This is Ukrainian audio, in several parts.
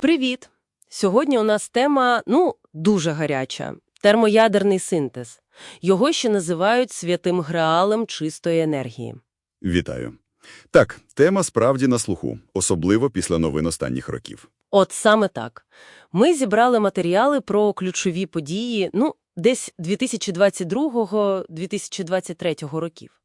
Привіт! Сьогодні у нас тема, ну, дуже гаряча – термоядерний синтез. Його ще називають святим греалем чистої енергії. Вітаю. Так, тема справді на слуху, особливо після новин останніх років. От саме так. Ми зібрали матеріали про ключові події, ну, десь 2022-2023 років.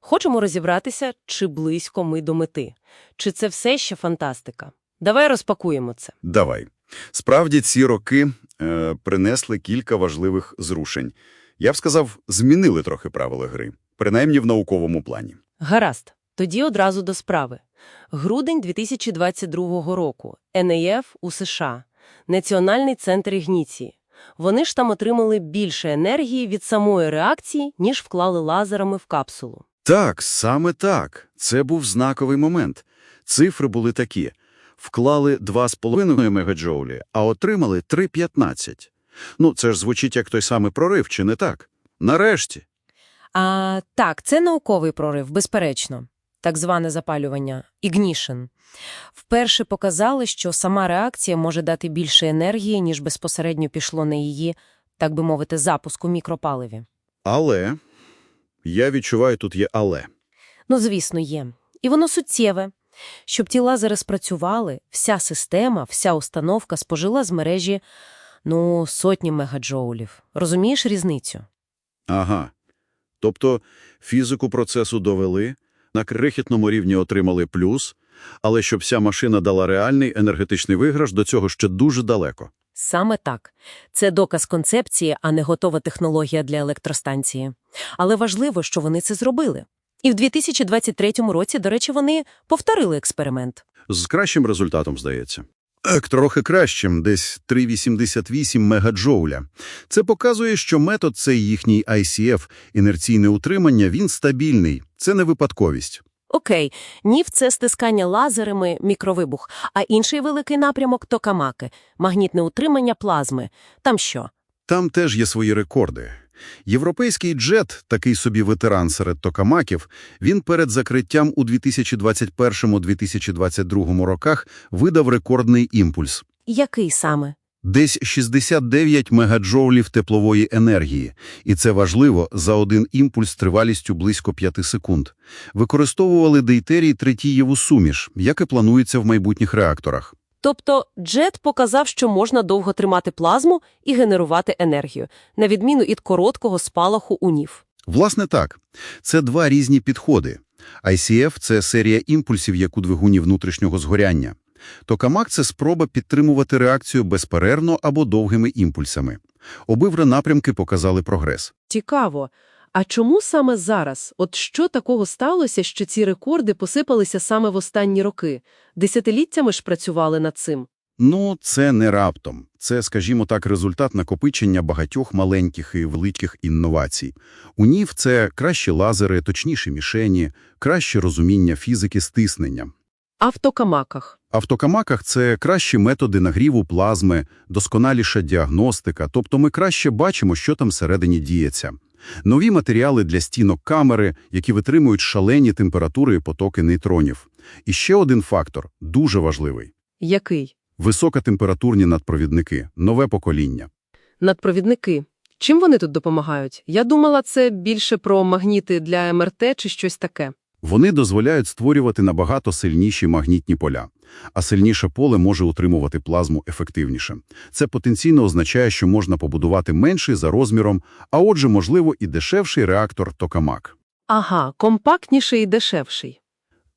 Хочемо розібратися, чи близько ми до мети, чи це все ще фантастика. Давай розпакуємо це. Давай. Справді ці роки е, принесли кілька важливих зрушень. Я б сказав, змінили трохи правила гри, принаймні в науковому плані. Гаразд. Тоді одразу до справи. Грудень 2022 року. НЕФ у США. Національний центр ігніції. Вони ж там отримали більше енергії від самої реакції, ніж вклали лазерами в капсулу. Так, саме так. Це був знаковий момент. Цифри були такі. Вклали 2,5 мегаджоулі, а отримали 3,15. Ну, це ж звучить як той самий прорив, чи не так? Нарешті. А, так, це науковий прорив, безперечно. Так зване запалювання – ignition. Вперше показали, що сама реакція може дати більше енергії, ніж безпосередньо пішло на її, так би мовити, запуск у мікропаливі. Але, я відчуваю, тут є але. Ну, звісно, є. І воно суттєве. Щоб ті лазери спрацювали, вся система, вся установка спожила з мережі, ну, сотні мегаджоулів. Розумієш різницю? Ага. Тобто фізику процесу довели, на крихітному рівні отримали плюс, але щоб вся машина дала реальний енергетичний виграш, до цього ще дуже далеко. Саме так. Це доказ концепції, а не готова технологія для електростанції. Але важливо, що вони це зробили. І в 2023 році, до речі, вони повторили експеримент. З кращим результатом, здається. Так, трохи кращим, десь 3,88 мегаджоуля. Це показує, що метод цей їхній ICF, інерційне утримання, він стабільний. Це не випадковість. Окей, НІФ – це стискання лазерами, мікровибух, а інший великий напрямок – токамаки, магнітне утримання плазми. Там що? Там теж є свої рекорди. Європейський джет, такий собі ветеран серед токамаків, він перед закриттям у 2021-2022 роках видав рекордний імпульс. Який саме? Десь 69 мегаджоулів теплової енергії. І це важливо за один імпульс тривалістю близько 5 секунд. Використовували дейтерій третієву суміш, як і планується в майбутніх реакторах. Тобто джет показав, що можна довго тримати плазму і генерувати енергію, на відміну від короткого спалаху у НІФ. Власне так. Це два різні підходи. ICF – це серія імпульсів, як у двигуні внутрішнього згоряння. Токамак – це спроба підтримувати реакцію безперервно або довгими імпульсами. Обидва напрямки показали прогрес. Цікаво. А чому саме зараз? От що такого сталося, що ці рекорди посипалися саме в останні роки? Десятиліттями ж працювали над цим. Ну, це не раптом. Це, скажімо так, результат накопичення багатьох маленьких і великих інновацій. У НІФ – це кращі лазери, точніші мішені, краще розуміння фізики стиснення. А в токамаках? А в токамаках – це кращі методи нагріву плазми, досконаліша діагностика, тобто ми краще бачимо, що там всередині діється. Нові матеріали для стінок камери, які витримують шалені температури і потоки нейтронів. І ще один фактор, дуже важливий. Який? Високотемпературні надпровідники, нове покоління. Надпровідники. Чим вони тут допомагають? Я думала, це більше про магніти для МРТ чи щось таке. Вони дозволяють створювати набагато сильніші магнітні поля, а сильніше поле може утримувати плазму ефективніше. Це потенційно означає, що можна побудувати менший за розміром, а отже, можливо, і дешевший реактор токамак. Ага, компактніший і дешевший.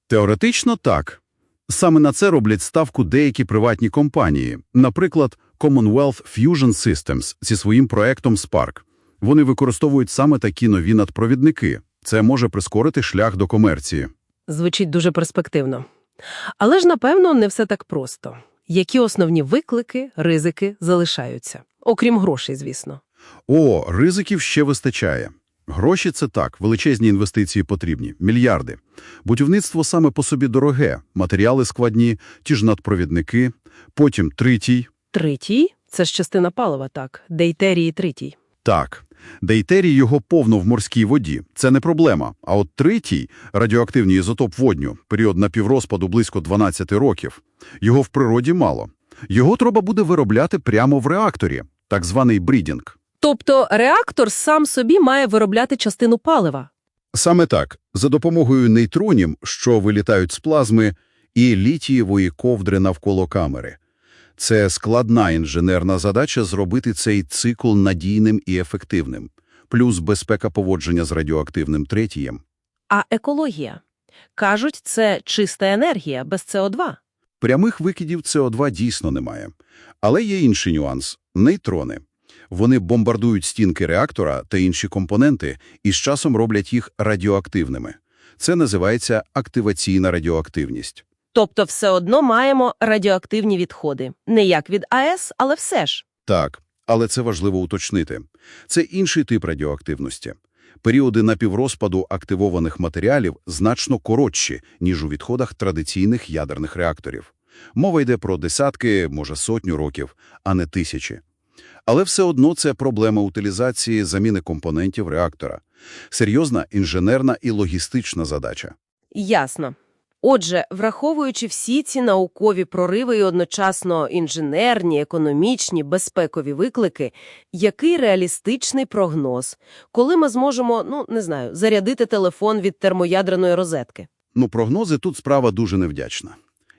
Теоретично так. Саме на це роблять ставку деякі приватні компанії, наприклад, Commonwealth Fusion Systems зі своїм проектом Spark. Вони використовують саме такі нові надпровідники. Це може прискорити шлях до комерції. Звучить дуже перспективно. Але ж, напевно, не все так просто. Які основні виклики, ризики залишаються? Окрім грошей, звісно. О, ризиків ще вистачає. Гроші – це так, величезні інвестиції потрібні, мільярди. Будівництво саме по собі дороге, матеріали складні, ті ж надпровідники, потім тритій. Третій – це ж частина палива, так, дейтерії тритій. Так, дейтерій його повно в морській воді. Це не проблема. А от тритій – радіоактивний ізотоп водню, період напіврозпаду близько 12 років. Його в природі мало. Його треба буде виробляти прямо в реакторі, так званий брідінг. Тобто реактор сам собі має виробляти частину палива. Саме так, за допомогою нейтронів, що вилітають з плазми, і літієвої ковдри навколо камери. Це складна інженерна задача зробити цей цикл надійним і ефективним, плюс безпека поводження з радіоактивним третієм. А екологія? Кажуть, це чиста енергія, без СО2. Прямих викидів СО2 дійсно немає. Але є інший нюанс – нейтрони. Вони бомбардують стінки реактора та інші компоненти і з часом роблять їх радіоактивними. Це називається активаційна радіоактивність. Тобто все одно маємо радіоактивні відходи. Не як від АЕС, але все ж. Так, але це важливо уточнити. Це інший тип радіоактивності. Періоди напіврозпаду активованих матеріалів значно коротші, ніж у відходах традиційних ядерних реакторів. Мова йде про десятки, може сотню років, а не тисячі. Але все одно це проблема утилізації заміни компонентів реактора. Серйозна інженерна і логістична задача. Ясно. Отже, враховуючи всі ці наукові прориви і одночасно інженерні, економічні, безпекові виклики, який реалістичний прогноз, коли ми зможемо, ну, не знаю, зарядити телефон від термоядерної розетки? Ну, прогнози тут справа дуже невдячна.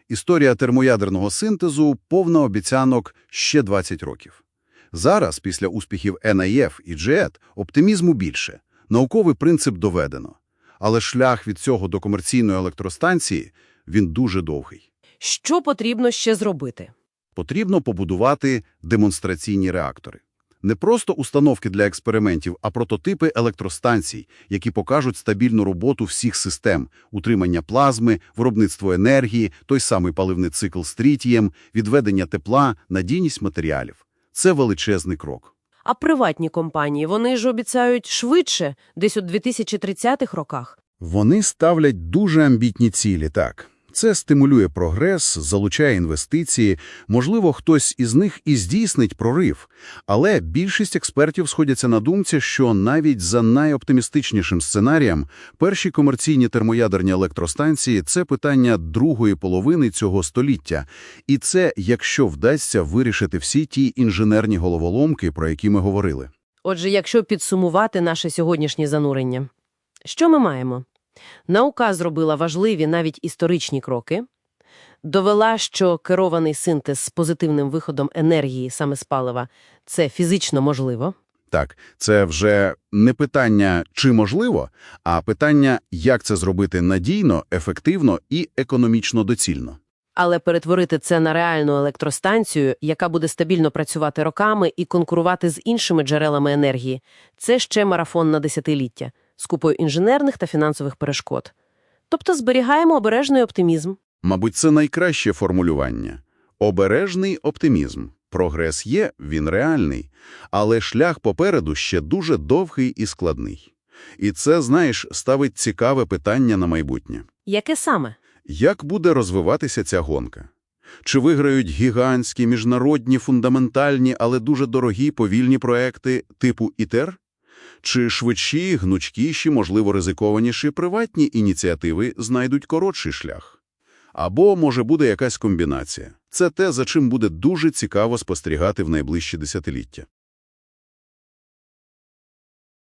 Історія термоядерного синтезу повна обіцянок ще 20 років. Зараз, після успіхів НАЄФ і JET, оптимізму більше. Науковий принцип доведено. Але шлях від цього до комерційної електростанції, він дуже довгий. Що потрібно ще зробити? Потрібно побудувати демонстраційні реактори. Не просто установки для експериментів, а прототипи електростанцій, які покажуть стабільну роботу всіх систем – утримання плазми, виробництво енергії, той самий паливний цикл з трітієм, відведення тепла, надійність матеріалів. Це величезний крок. А приватні компанії, вони ж обіцяють швидше, десь у 2030-х роках. Вони ставлять дуже амбітні цілі, так. Це стимулює прогрес, залучає інвестиції, можливо, хтось із них і здійснить прорив. Але більшість експертів сходяться на думці, що навіть за найоптимістичнішим сценарієм перші комерційні термоядерні електростанції – це питання другої половини цього століття. І це, якщо вдасться вирішити всі ті інженерні головоломки, про які ми говорили. Отже, якщо підсумувати наше сьогоднішнє занурення, що ми маємо? Наука зробила важливі навіть історичні кроки, довела, що керований синтез з позитивним виходом енергії саме з палива – це фізично можливо. Так, це вже не питання «чи можливо», а питання «як це зробити надійно, ефективно і економічно доцільно». Але перетворити це на реальну електростанцію, яка буде стабільно працювати роками і конкурувати з іншими джерелами енергії – це ще марафон на десятиліття з купою інженерних та фінансових перешкод. Тобто зберігаємо обережний оптимізм. Мабуть, це найкраще формулювання. Обережний оптимізм. Прогрес є, він реальний. Але шлях попереду ще дуже довгий і складний. І це, знаєш, ставить цікаве питання на майбутнє. Яке саме? Як буде розвиватися ця гонка? Чи виграють гігантські, міжнародні, фундаментальні, але дуже дорогі повільні проекти типу ІТЕР? Чи швидші, гнучкіші, можливо, ризикованіші приватні ініціативи знайдуть коротший шлях? Або, може, буде якась комбінація. Це те, за чим буде дуже цікаво спостерігати в найближчі десятиліття.